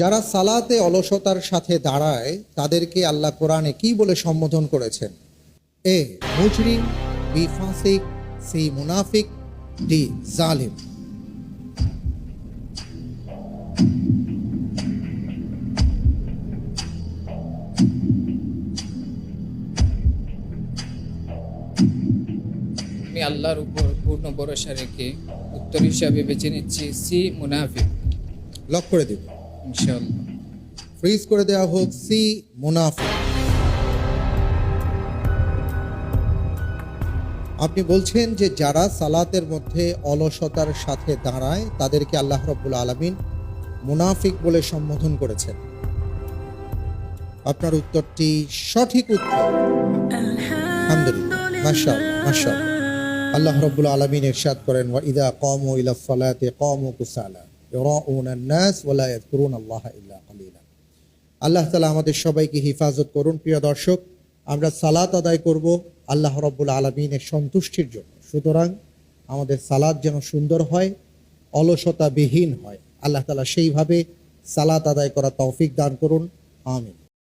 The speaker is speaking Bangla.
যারা সালাতে অলসতার সাথে দাঁড়ায় তাদেরকে আল্লাহ কোরআনে কি বলে সম্বোধন করেছেন? এ মুজরিম বি ফাসিক সি মুনাফিক ডি জালিম। আমি আল্লাহর উপর পূর্ণ ভরসা রেখে উত্তর হিসাবে বেছে নিচ্ছি সি মুনাফিক। লক করে দেব। ফ্রিজ করে দেওয়া হোক, সি মুনাফিক। আপনি বলছেন যে যারা সালাতের মধ্যে অলসতার সাথে দাঁড়ায়, তাদেরকে আল্লাহ রব্বুল আলমিন মুনাফিক বলে সম্বোধন করেছেন। আপনার উত্তরটি সঠিক উত্তর। আল্লাহ রব্বুল আলমিন ইরশাদ করেন ইদা কামু ইলা সালাতে কামু কুসালা। আল্লাহ তালা আমাদের সবাইকে হিফাজত করুন, প্রিয় দর্শক। আমরা সালাত আদায় করব আল্লাহ রব্বুল আলমিনের সন্তুষ্টির জন্য। সুতরাং আমাদের সালাদ যেন সুন্দর হয় অলসতা বিহীন হয়। আল্লাহ তালা সেইভাবে সালাত আদায় করা তৌফিক দান করুন। আমিন।